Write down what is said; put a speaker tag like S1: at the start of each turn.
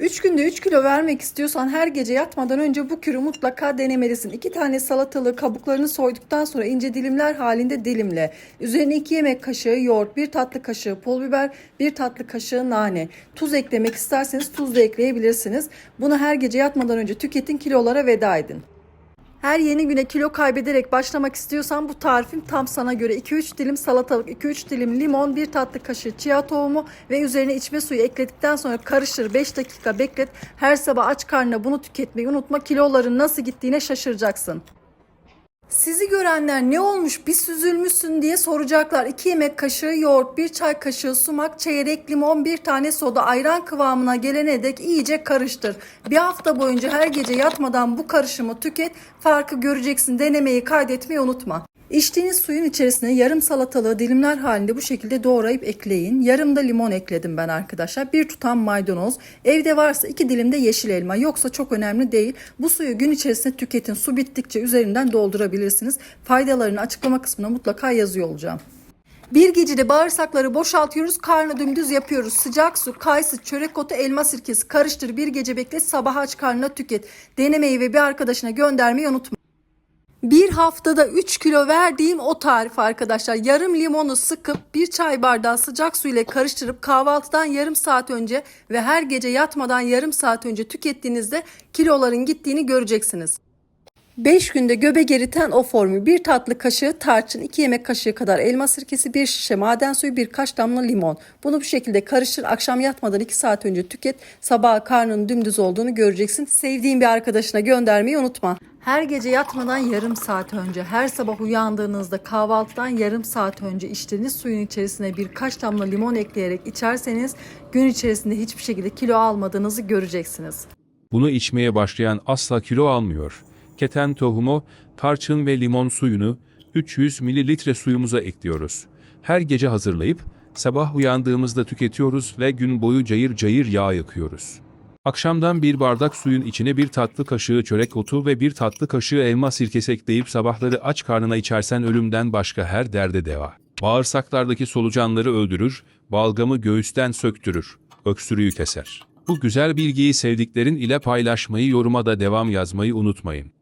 S1: 3 günde 3 kilo vermek istiyorsan her gece yatmadan önce bu kürü mutlaka denemelisin. 2 tane salatalığı kabuklarını soyduktan sonra ince dilimler halinde dilimle. Üzerine 2 yemek kaşığı yoğurt, 1 tatlı kaşığı pul biber, 1 tatlı kaşığı nane. Tuz eklemek isterseniz tuz da ekleyebilirsiniz. Bunu her gece yatmadan önce tüketin kilolara veda edin. Her yeni güne kilo kaybederek başlamak istiyorsan bu tarifim tam sana göre. 2-3 dilim salatalık, 2-3 dilim limon, 1 tatlı kaşığı chia tohumu ve üzerine içme suyu ekledikten sonra karıştır 5 dakika beklet. Her sabah aç karnına bunu tüketmeyi unutma. Kiloların nasıl gittiğine şaşıracaksın. Sizi görenler ne olmuş bir süzülmüşsün diye soracaklar. 2 yemek kaşığı yoğurt, 1 çay kaşığı sumak, çeyrek limon, 1 tane soda ayran kıvamına gelene dek iyice karıştır. Bir hafta boyunca her gece yatmadan bu karışımı tüket. Farkı göreceksin. Denemeyi kaydetmeyi unutma. İçtiğiniz suyun içerisine yarım salatalığı dilimler halinde bu şekilde doğrayıp ekleyin. Yarım da limon ekledim ben arkadaşlar. Bir tutam maydanoz. Evde varsa iki dilim de yeşil elma. Yoksa çok önemli değil. Bu suyu gün içerisinde tüketin. Su bittikçe üzerinden doldurabilirsiniz. Faydalarını açıklama kısmına mutlaka yazıyor olacağım. Bir gecede bağırsakları boşaltıyoruz, karnı dümdüz yapıyoruz. Sıcak su, kayısı, çörek otu, elma sirkesi karıştır. Bir gece beklet, sabah aç karnına tüket. Denemeyi ve bir arkadaşına göndermeyi unutma. Bir haftada 3 kilo verdiğim o tarif arkadaşlar. Yarım limonu sıkıp bir çay bardağı sıcak su ile karıştırıp kahvaltıdan yarım saat önce ve her gece yatmadan yarım saat önce tükettiğinizde kiloların gittiğini göreceksiniz. 5 günde göbek eriten o formül. Bir tatlı kaşığı tarçın, 2 yemek kaşığı kadar elma sirkesi, bir şişe maden suyu, birkaç damla limon. Bunu bu şekilde karıştır. Akşam yatmadan 2 saat önce tüket. Sabah karnının dümdüz olduğunu göreceksin. Sevdiğin bir arkadaşına göndermeyi unutma. Her gece yatmadan yarım saat önce, her sabah uyandığınızda kahvaltıdan yarım saat önce içtiğiniz suyun içerisine birkaç damla limon ekleyerek içerseniz gün içerisinde hiçbir şekilde kilo almadığınızı göreceksiniz.
S2: Bunu içmeye başlayan asla kilo almıyor. Keten tohumu, tarçın ve limon suyunu 300 mililitre suyumuza ekliyoruz. Her gece hazırlayıp sabah uyandığımızda tüketiyoruz ve gün boyu cayır cayır yağ yakıyoruz. Akşamdan bir bardak suyun içine bir tatlı kaşığı çörek otu ve bir tatlı kaşığı elma sirkesi ekleyip sabahları aç karnına içersen ölümden başka her derde deva. Bağırsaklardaki solucanları öldürür, balgamı göğüsten söktürür, öksürüğü keser. Bu güzel bilgiyi sevdiklerin ile paylaşmayı yoruma da devam yazmayı unutmayın.